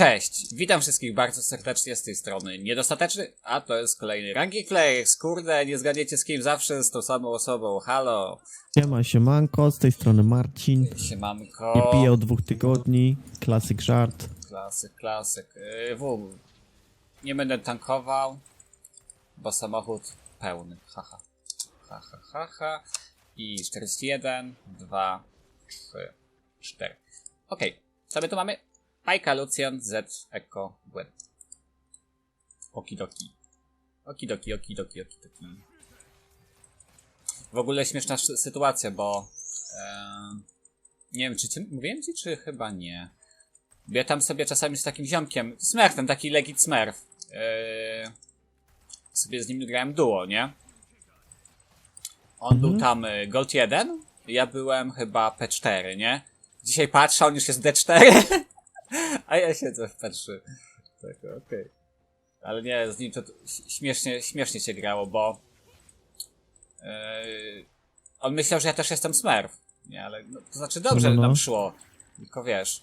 Cześć, witam wszystkich bardzo serdecznie z tej strony. Niedostateczny, a to jest kolejny Ranking Players. Kurde, nie zgadniecie z kim zawsze z tą samą osobą. Halo, Siema, siemanko, z tej strony Marcin. Nie siemanko. piję od dwóch tygodni, klasyk żart. Klasyk, klasyk. Yy, w, nie będę tankował, bo samochód pełny. Haha. Haha, haha. I 41, 2, 3, 4. Okej, co my tu mamy? Pajka, Lucian, Z, Eko, Gwen. Okidoki. Okidoki, okidoki, okidoki. W ogóle śmieszna sz- sytuacja, bo... em, nie wiem, czy ci, mówiłem ci, czy chyba nie. Ja tam sobie czasami z takim ziomkiem, Smurfem, taki legit Smurf, yy, sobie z nim grałem duo, nie? On był tam y, Gold 1, ja byłem chyba P4, nie? Dzisiaj patrzę, on już jest D4, a ja siedzę w P3. Tak, okej. Ale nie, z nim to śmiesznie, śmiesznie się grało, bo yy, on myślał, że ja też jestem Smurf. Nie, ale no, to znaczy dobrze No, no. nam szło. Tylko wiesz.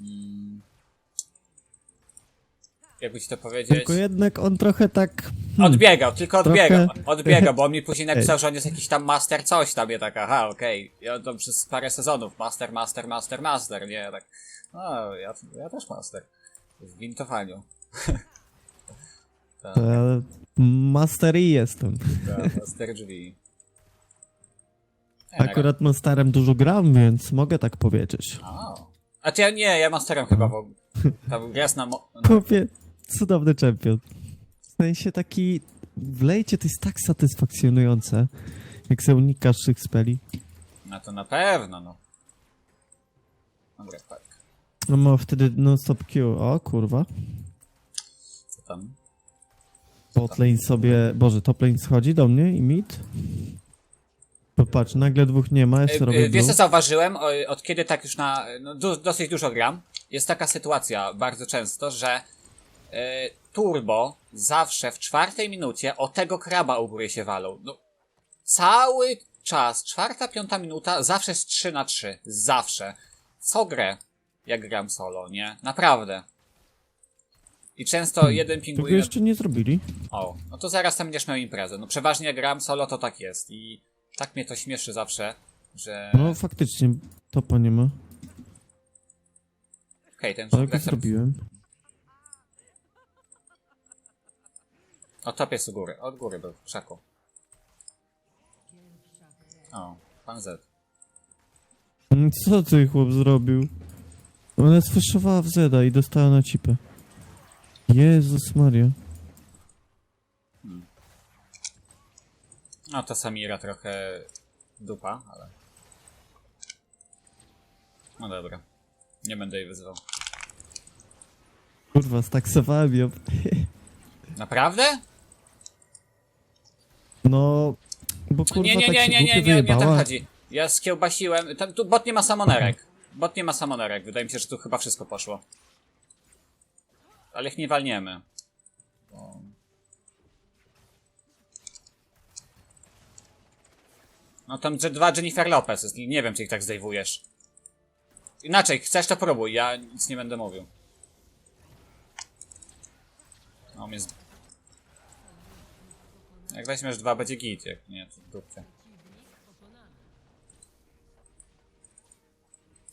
Mm, jakby ci to powiedzieć. Tylko jednak on trochę tak... Hmm, Odbiegał, tylko odbiegał. Trochę- Odbiegał, bo on mi później napisał, że on jest jakiś tam master coś tam, ja tak, aha, okej. I on tam przez parę sezonów, master, master, master, master, nie, ja tak, no, ja, ja też master. W wintowaniu. tak, Master i jestem. tak, master drzwi. Akurat Masterem dużo gram, więc mogę tak powiedzieć. A ty ja nie, ja masterem chyba, bo tam gra na, mo- na Kupię cudowny czempion. W sensie taki... W lejcie to jest tak satysfakcjonujące, jak se unikasz tych speli. No to na pewno, no. Dobra, tak. No ma wtedy non-stop Q. O kurwa. Co tam? Bot lane sobie... Boże, top lane schodzi do mnie i mid? Popatrz, nagle dwóch nie ma, jeszcze E, robię e, Wiesz co zauważyłem, o, od kiedy tak już na, no, du, dosyć dużo gram, jest taka sytuacja bardzo często, że turbo zawsze w czwartej minucie o tego kraba u góry się walą. No, cały czas, czwarta, piąta minuta, zawsze jest 3 na 3 Zawsze. Co grę, jak gram solo, nie? Naprawdę. I często jeden Tego pinguje... jeszcze nie zrobili. O, no to zaraz tam będziesz miał imprezę. No przeważnie jak gram solo, to tak jest. I tak mnie to śmieszy zawsze, że... No faktycznie, topa nie ma. Okej, ten Ale go zrobiłem. O, top jest u góry. Od góry był, w krzaku. O, pan Z. Mm, Co ty chłop zrobił? Ona sfaszowała w Zeda i dostała na cipę. Jezus Maria. No to Samira trochę dupa, ale... No dobra. Nie będę jej wyzywał. Kurwa, staksowałem ją. Naprawdę? No, bo kurwa nie, nie, tak nie, się nie, nie, nie, nie, o to wyjebała. chodzi. Ja skiełbasiłem... Tam, tu bot nie ma samonerek. Bot nie ma samonerek. Wydaje mi się, że tu chyba wszystko poszło. Ale ich nie walniemy. Bo... No tam że dwa Jennifer Lopez. jest. Nie wiem, czy ich tak zdejwujesz. Inaczej, chcesz to próbuj. Ja nic nie będę mówił. No, jest... Jak weźmiesz dwa, będzie git, jak nie, to dupcie.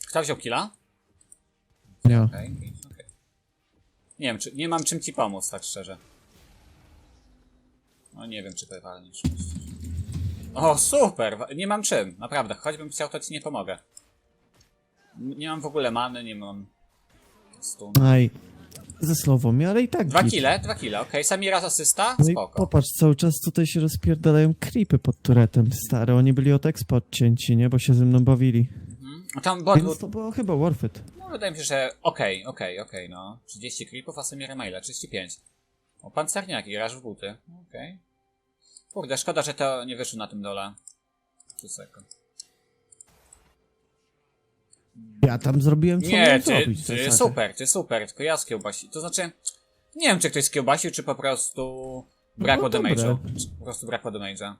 Kto wziął killa? Nie. Okej, git, okej. Nie wiem, czy, nie mam czym ci pomóc, tak szczerze. No nie wiem, czy to walniesz. O, super! wa- Nie mam czym, naprawdę. Choćbym chciał, to ci nie pomogę. N- Nie mam w ogóle many, nie mam... Stun. Aj, ze słową, ale i tak Dwa git. kile, dwa kile, okej. Sami raz asysta? No i Spoko. popatrz, cały czas tutaj się rozpierdalają creepy pod turetem, stary. Oni byli od expo odcięci, nie? Bo się ze mną bawili. Mhm. Tam bot Więc to było chyba worth it. No, wydaje mi się, że okej, okej, okej, no. 30 klipów, a Samira maila, 35. O, pancerniaki, raż w buty. Okej. Kurde, szkoda, że to nie wyszło na tym dole. Tu sekund. Ja tam zrobiłem co Nie, miałem ty, zrobić. w ty zasadzie. super, ty super, tylko ja skiełbasi. To znaczy, nie wiem, czy ktoś skiełbasił, czy po prostu brakło No, dobre. Czy Po prostu brakło damage'a.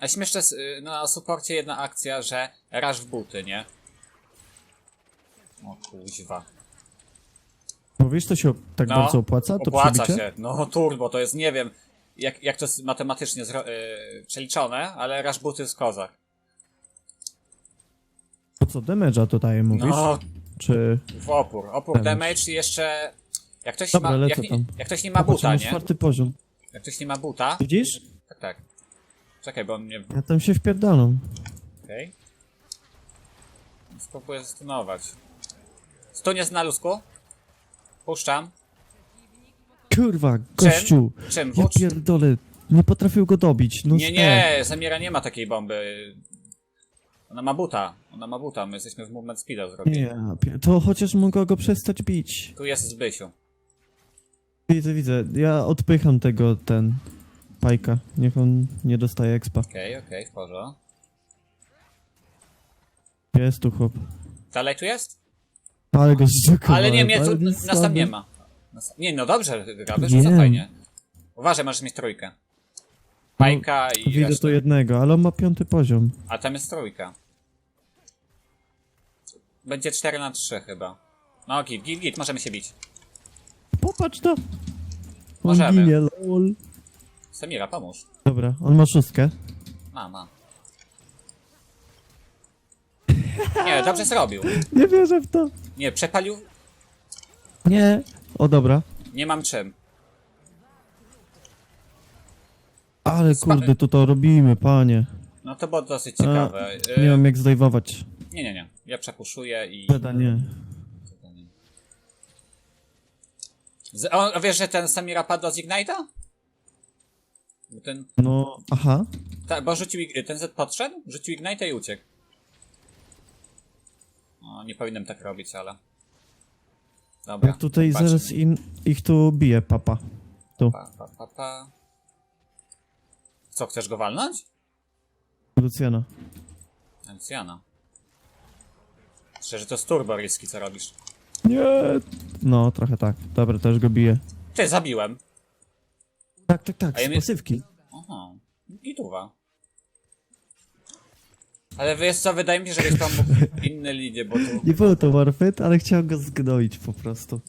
A śmieszne, s- y, na suporcie jedna akcja, że raż w buty, nie? O kuźwa. Mówisz, to się tak No, bardzo opłaca? To Opłaca przebicie? się. No turbo to jest, nie wiem, jak, jak to jest matematycznie zro- yy, przeliczone, ale rasz buty z kozach. Po co damage'a to daje, mówisz? No, Czy... w opór. Opór Damage. damage i jeszcze... Jak ktoś, Dobra, ma, lecę jak, nie, tam. jak ktoś nie ma Popatrz, buta, mam nie? czwarty poziom. Jak ktoś nie ma buta... Widzisz? Tak, tak. Czekaj, bo on mnie... Ja tam się wpierdalam. Okej. Spróbuję stunować. Stun jest na lusku. Puszczam. Kurwa, gościu! Czym? Ja Włócz? pierdolę, nie potrafił go dobić. No Nie, nie, Zamira nie ma takiej bomby. Ona ma buta. Ona ma buta, my jesteśmy w movement speeda zrobieni. Nie, pie- to chociaż mogę go przestać bić. Tu jest Zbysiu. Widzę, widzę. Ja odpycham tego, ten... Pajka. Niech on nie dostaje expa. Okej, okej, w porządku. Jest tu chłop. Dalej tu jest? Ale go. Ale nie, mnie tu, nas tam nie ma. Nas- Nie, no dobrze, gra wyszło Wiem. fajnie. Uważaj, możesz mieć trójkę. Pajka i Widzę resztę. tu jednego, ale on ma piąty poziom. A tam jest trójka. Będzie 4 na 3 chyba. No git, git, git, możemy się bić. Popatrz to! On Możemy. ginie, lol. Samira, pomóż. Dobra, on ma szóstkę. Ma, ma. Nie, dobrze zrobił. Nie wierzę w to. Nie, przepalił. Nie. O, dobra. Nie mam czym. Ale kurde, to to robimy, panie. No to było dosyć ciekawe. A, nie mam jak zdejmować. nie, nie, nie. Ja przepuszuję i... Beda nie. Z, a wiesz, że ten Samira padł z Ignite'a? Ten, No, aha. ta, bo rzucił, ten Z podszedł, rzucił Ignite'a i uciekł. O, nie powinienem tak robić, ale... Dobra. Ja tutaj zaraz in, ich tu bije, papa. Tu. Pa, pa, pa, pa. Co, chcesz go walnąć? Luciana. Ancjana. Szczerze, to jest turbo riski, co robisz. Nie. No, trochę tak. Dobra, też go bije. Ty, zabiłem. Tak, tak, tak, A ja z pasywki. Aha, gituwa. Ale wiesz co, wydaje mi się, że byś pomógł inne linie, bo tu... Nie było to warfit, ale chciałem go zgnoić po prostu.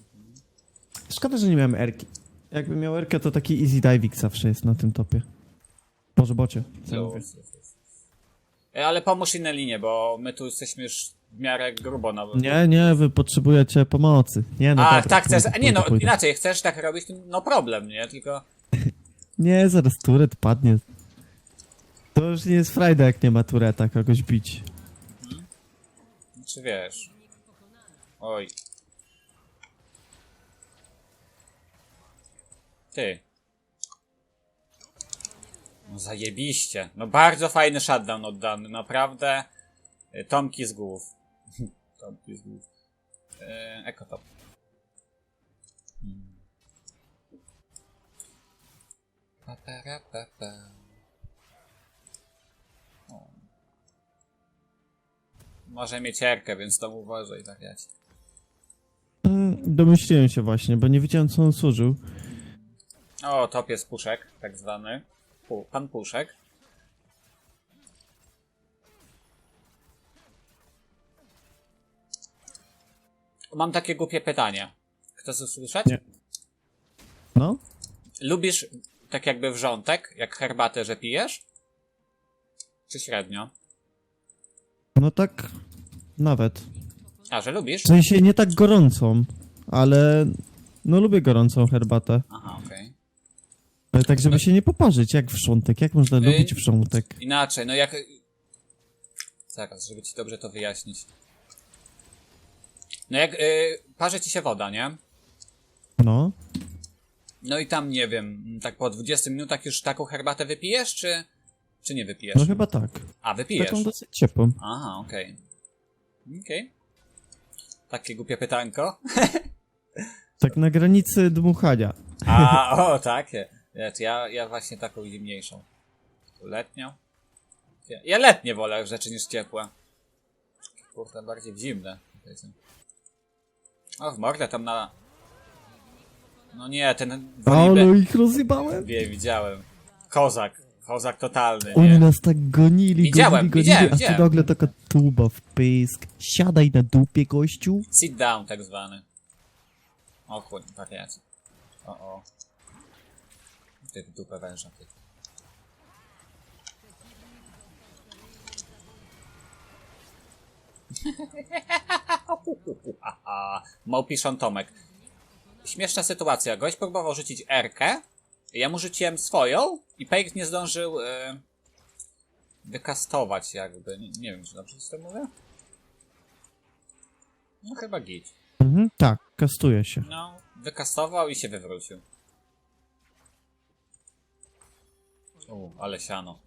Szkoda, że nie miałem erki. Jakbym miał erkę, to taki easy diving zawsze jest na tym topie. Bocie. co ja mówię. E, Ale pomóż inne linie, bo my tu jesteśmy już w miarę grubo na... Nie, nie, wy potrzebujecie pomocy. Nie, no A, dobra, tak chcesz... pójdę, Nie no, pójdę. inaczej, chcesz tak robić, no problem, nie? Tylko... Nie, zaraz turet padnie. To już nie jest frajda, jak nie ma tureta kogoś bić. Czy wiesz... Oj. Ty. No zajebiście. No bardzo fajny shutdown oddany, naprawdę. Y, Tomki z głów. Tomki z głów. Yy, ekotop. Hmm. Pa, pa, pa, pa. Może mieć erkę, więc to uważaj, tak jak. Mm, Domyśliłem się właśnie, bo nie wiedziałem, co on służył. O, top jest puszek, tak zwany. Pan puszek. Mam takie głupie pytanie. Chcesz usłyszeć? Nie. No? Lubisz tak jakby wrzątek, jak herbatę, że pijesz? Czy średnio? No tak, nawet. A, że lubisz? W sensie nie tak gorącą, ale no lubię gorącą herbatę. Aha. Ale tak, żeby się nie poparzyć, jak wrzątek. Jak można lubić wrzątek? Inaczej, no jak... Zaraz, żeby ci dobrze to wyjaśnić. No jak y, parzy ci się woda, nie? No. No i tam, nie wiem, tak po 20 minutach już taką herbatę wypijesz, czy... Czy nie wypijesz? No chyba tak. A, wypijesz. Taką dosyć ciepłą. Aha, okej. Okej. Takie głupie pytanko. Tak na granicy dmuchania. A, o, takie. Lecz Ja, ja właśnie taką zimniejszą. Letnią? Ja- letnie wolę rzeczy niż ciepłe. Kurde, bardziej w zimne. O, w mordę tam na... No nie, ten wolibę... Ale ich rozjebałem. Wie, widziałem. Kozak. Kozak totalny, Oni nie? nas tak gonili, Widziałem, gonili, gonili, widziałem, a tu widziałem. nagle taka tuba w pysk. Siadaj na dupie, gościu. Sit down tak zwany. O chuj, wariacie. O, o. Ty w dupę węża, ty. Małpiszon Tomek. Śmieszna sytuacja. Gość próbował rzucić Erkę. Ja mu rzuciłem swoją i Pejk nie zdążył e, wykastować jakby. Nie, nie wiem, czy dobrze z tym mówię? No chyba git. Mhm, tak, kastuje się. No, wykastował i się wywrócił. U, ale siano.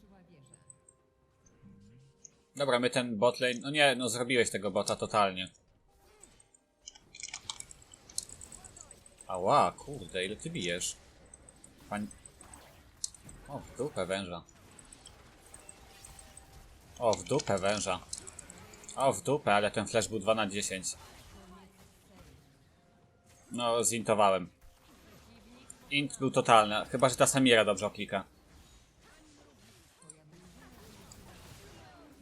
Dobra, my ten botlane... No nie, no zrobiłeś tego bota totalnie. Ała, kurde, ile ty bijesz? Pań... O, w dupę węża. O, w dupę węża. O, w dupę, ale ten flash był 2 na 10. No, zintowałem. Int był totalny, chyba że ta Samira dobrze oklika.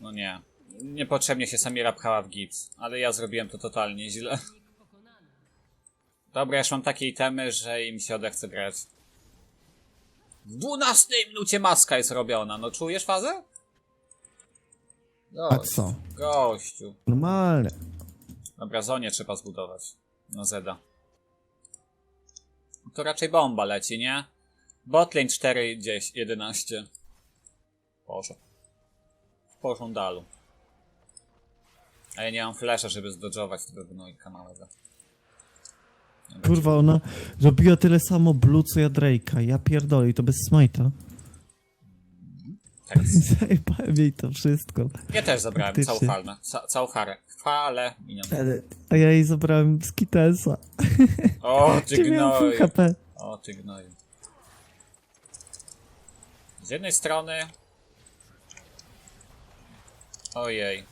No nie. Niepotrzebnie się Samira pchała w gips, ale ja zrobiłem to totalnie źle. Dobra, już mam takie itemy, że im się odechce grać. W 12 minucie maska jest robiona, no czujesz fazę? A co? Gościu. Normalne. Dobra, zonie trzeba zbudować. No Zeda. To raczej bomba leci, nie? Botlane 4, 10, 11. Boże. Pożądalu. A ja nie mam flasha, żeby zdodżować tego gnojka małego. Kurwa, ona robiła tyle samo blue, co ja Drake'a. Ja pierdolę, i to bez smite'a. Tak. Zajebałem jej to wszystko. Ja też zabrałem całą falę. Ca całą harę. Falę minion. Ale, a ja jej zabrałem z Kitesa. O, ty gnoju. O, ty gnoju. Z jednej strony... Ojej.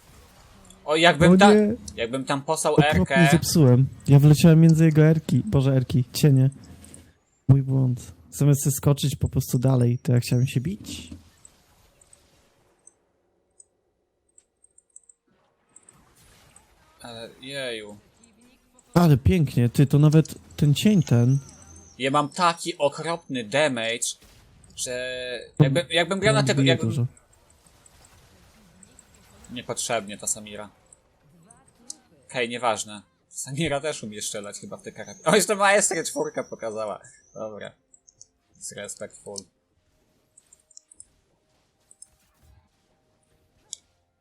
O, jakbym, ta, nie. jakbym tam posłał Okropnie Erkę... zepsułem. Ja wleciałem między jego erki. Boże, erki, cienie. Mój błąd. Zamiast się skoczyć po prostu dalej, to ja chciałem się bić. Ale jeju. Ale pięknie, ty, to nawet ten cień ten... Ja mam taki okropny damage, że... Jakbym, jakbym grał na tego... Jakbym... dużo. Niepotrzebnie ta Samira. Okej, nieważne. Samira też umie strzelać chyba w te karabiny. O, jeszcze Maestra czwórka pokazała. Dobra. Jest respectful.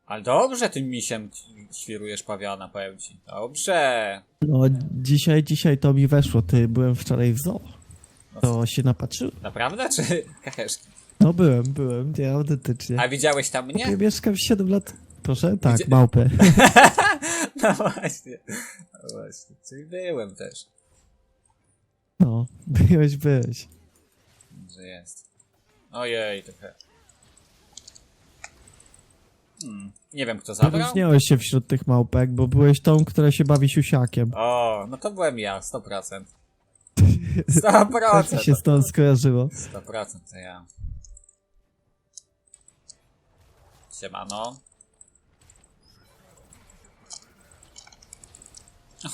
Ale dobrze tym misiem świrujesz pawiana, powiem ci. Dobrze. No, dzisiaj, dzisiaj to mi weszło, ty, byłem wczoraj w zoo. To się napatrzyłem. Naprawdę, czy kakeszki? No byłem, byłem, nie, autentycznie. A widziałeś tam Ja mnie? mieszkam 7 lat. Proszę? Tak, Gdzie- małpę. No właśnie. No właśnie. Czyli byłem też. No, byłeś, byłeś. Że jest. Ojej, trochę. Hmm, nie wiem kto zabrał. Wyróżniałeś się wśród tych małpek, bo byłeś tą, która się bawi siusiakiem. O, no to byłem ja, 100%. Tak mi 100%. się stąd skojarzyło. 100% to ja. Siemano.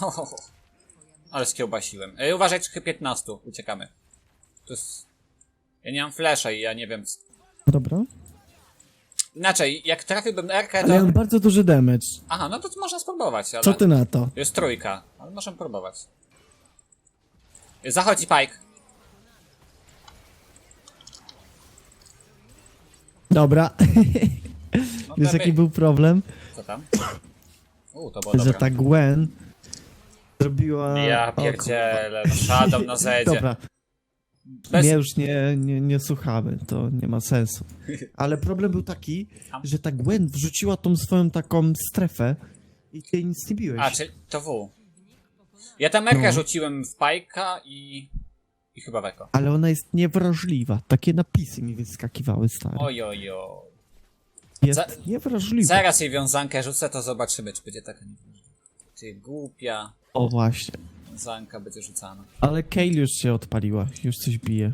O, ale skiełbasiłem. Ej, uważaj, czy 15. Uciekamy. To jest... Ja nie mam flasha i ja nie wiem... Dobra. Inaczej, jak trafiłbym R-kę, Ale ja to... mam bardzo duży damage. Aha, no to można spróbować, ale... Co ty na to? Jest trójka, ale możemy próbować. Zachodzi Pike. Dobra. No Wiesz jaki by- był problem? Co tam? U, to było Że dobre. ta Gwen zrobiła... Ja pierdzielę, no Shadow na zedzie. Dobra, Bez... mnie już nie, nie, nie słuchamy, to nie ma sensu. Ale problem był taki, że ta Gwen wrzuciła tą swoją taką strefę i ty nic nie biłeś. A, czy to W. Ja tam Merkę No. rzuciłem w Pajka i... I chyba Weko. Ale ona jest niewrażliwa. Takie napisy mi wyskakiwały, stary. Oj, oj, oj. Jest za- niewrażliwa. Zaraz jej wiązankę rzucę, to zobaczymy, czy będzie taka niewrażliwa. Ty głupia. O właśnie. Wiązanka będzie rzucana. Ale Kale już się odpaliła, już coś bije.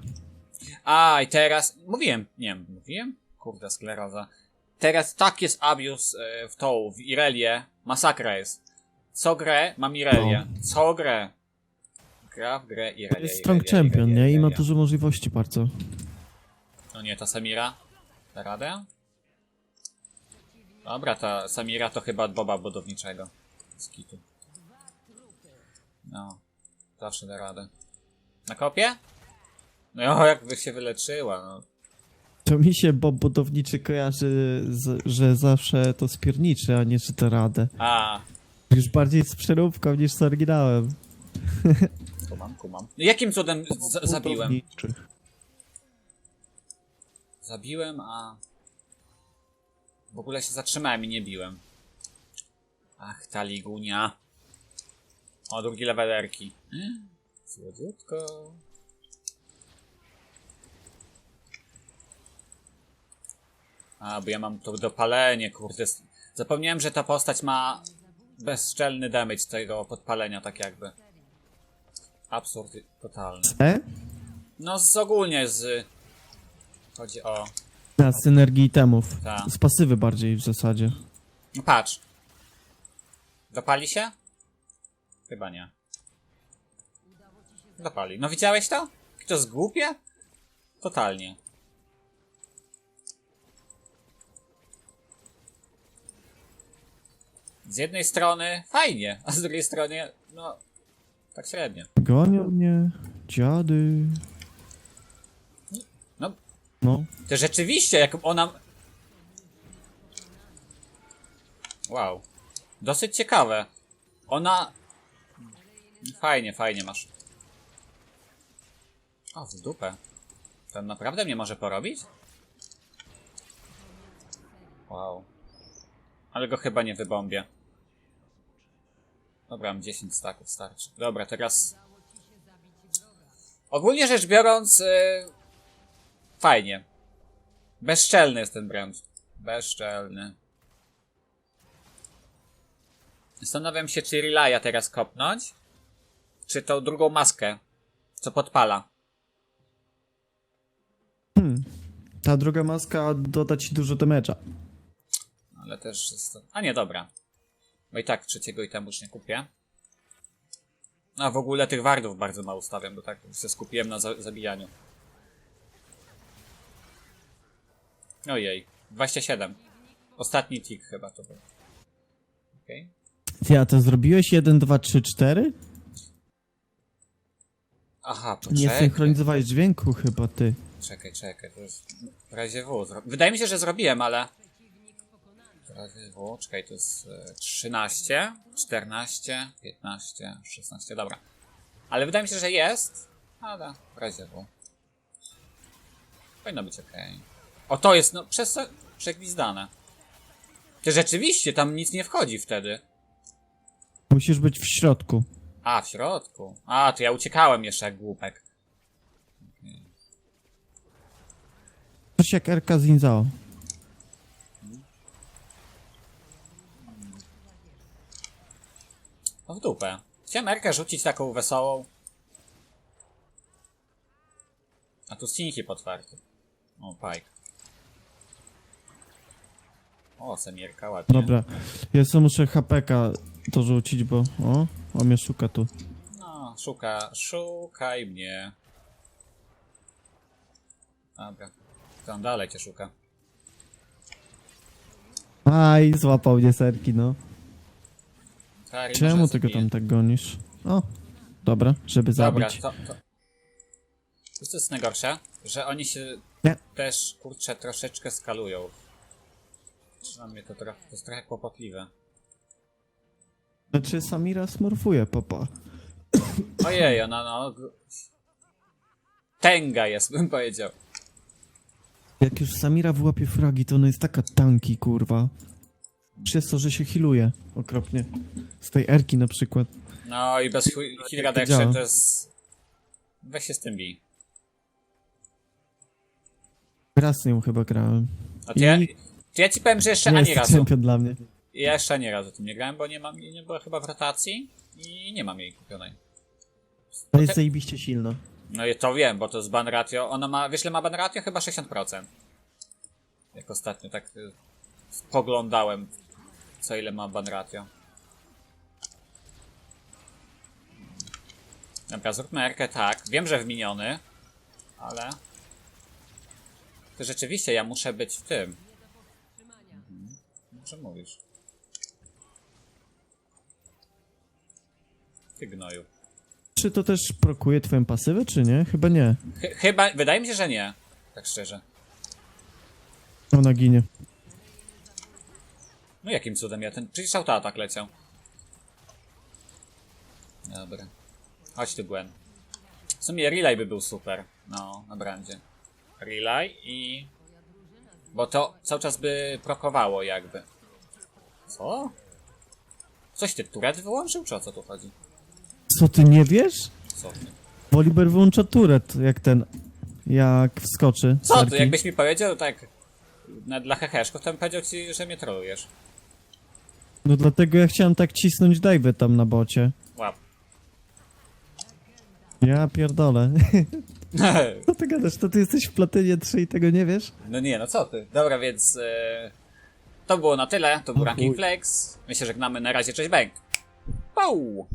A, i teraz... Mówiłem, nie wiem, mówiłem? Kurde, skleroza. Teraz tak jest abuse e, w tą, w Irelię. Masakra jest. Co grę mam Irelię. Co grę. gra w grę i To jest strong relia, i champion, relia, nie? I ma dużo możliwości bardzo. No nie, ta Samira? Da radę? Dobra, ta Samira to chyba od Boba budowniczego. Z kitu. No. Zawsze da radę. Na kopie? No jakby się wyleczyła, no. To mi się Bob budowniczy kojarzy, z, że zawsze to spierniczy, a nie czy to radę. A, Już bardziej z przeróbką niż z oryginałem. kumam, kumam. Jakim cudem z- zabiłem? Budowniczy. Zabiłem, a... W ogóle się zatrzymałem i nie biłem. Ach, ta ligunia. O, drugi levelerki. Słodziutko. A, bo ja mam to dopalenie, kurde. Zapomniałem, że ta postać ma bezczelny damage tego podpalenia, tak jakby. Absurd totalny. E? No, z ogólnie z... Chodzi o... Na synergii itemów. Tak. Z pasywy bardziej w zasadzie. No patrz. Dopali się? Chyba nie. Dopali. No widziałeś to? To jest głupie? Totalnie. Z jednej strony fajnie, a z drugiej strony, no, tak średnio. Gonią mnie, dziady. No, No, to rzeczywiście, jak ona... Wow. Dosyć ciekawe. Ona... Fajnie, fajnie masz. O, w dupę. Ten naprawdę mnie może porobić? Wow. Ale go chyba nie wybombię. Dobra, mam 10 staków, starczy. Dobra, teraz... Ogólnie rzecz biorąc... Yy... Fajnie. Bezczelny jest ten brand. Bezczelny. Zastanawiam się, czy Relaya teraz kopnąć, czy tą drugą maskę, co podpala. ta druga maska doda ci dużo damage'a. Ale też jest to... A nie, dobra. Bo i tak trzeciego itemu już nie kupię. A w ogóle tych wardów bardzo mało stawiam, bo tak się skupiłem na za zabijaniu. Ojej, 27. Ostatni tick chyba to był. Okej. Ty, a to zrobiłeś 1, 2, 3, 4? Aha, to Nie czekaj. synchronizowałeś dźwięku chyba, ty. Czekaj, czekaj, to jest w razie W. Zro... Wydaje mi się, że zrobiłem, ale... W razie W, czekaj, to jest e, 13, 14, 15, 16, dobra. Ale wydaje mi się, że jest, ale w razie W. Powinno być ok. O, to jest, no, przez... przegwizdane. Ty rzeczywiście, tam nic nie wchodzi wtedy. Musisz być w środku. A, w środku. A, to ja uciekałem jeszcze jak głupek. Coś jak RK Zinzao. No w dupę. Chciałem Erkę rzucić taką wesołą. A tu stinki potwarty. O, Pike. O, Semierka, ładnie. Dobra, ja sobie muszę HPK dorzucić, bo... O, on mnie szuka tu. No, szuka, szukaj mnie. Dobra. To on dalej cię szuka. Aj, złapał mnie serki, no. Kari, Czemu może ty go zabije. tam tak gonisz? O, dobra, żeby Dobra, zabić. to, to... Wiesz co jest najgorsze? Że oni się Nie. też, kurczę, troszeczkę skalują. Przynajmniej to trochę, to jest trochę kłopotliwe. Znaczy, Samira smurfuje, papa. Ojej, ona no... Tęga jest, bym powiedział. Jak już Samira wyłapie fragi, to ona jest taka tanki, kurwa. Przez to, że się healuje okropnie. Z tej Erki na przykład. No i bez hu- Hydra Dexter działa. to jest... Weź się z tym bij. Raz z nią chyba grałem. A to ja, I- to ja ci powiem, że jeszcze Nie ani jest razu. champion dla mnie. Ja jeszcze ani razu tym nie grałem, bo nie mam, nie była chyba w rotacji i nie mam jej kupionej. To jest zajebiście silna. No i to wiem, bo to jest ban ratio. Ona ma, wiesz ile ma ban ratio? Chyba 60%. Jak ostatnio tak y, spoglądałem, co ile ma ban ratio. Dobra, zróbmy Erkę tak. Wiem, że w miniony, ale... To rzeczywiście ja muszę być w tym. Mhm. Może mówisz. Ty gnoju. Czy to też prokuje twoją pasywę, czy nie? Chyba nie. Ch chyba, wydaje mi się, że nie. Tak szczerze. Ona ginie. No jakim cudem ja ten... Przecież autoatak leciał. Dobra. Chodź tu, Gwen. W sumie relay by był super. No, na brandzie. Relay i... Bo to cały czas by prokowało jakby. Co? Coś ty turet wyłączył, czy o co tu chodzi? Co, ty nie wiesz? Co ty? Woliber wyłącza turet, jak ten... Jak wskoczy. Co ty? Jakbyś mi powiedział tak... Na, dla heheszków, to bym powiedział ci, że mnie trolujesz. No dlatego ja chciałem tak cisnąć dive'y tam na bocie. Łap. Ja pierdolę. Co ty gadasz? To ty jesteś w platynie 3 i tego nie wiesz? No nie, no co ty. Dobra, więc e, to było na tyle. To był O Ranking chuj. Flex. My się żegnamy. Na razie, cześć, bank. Pau!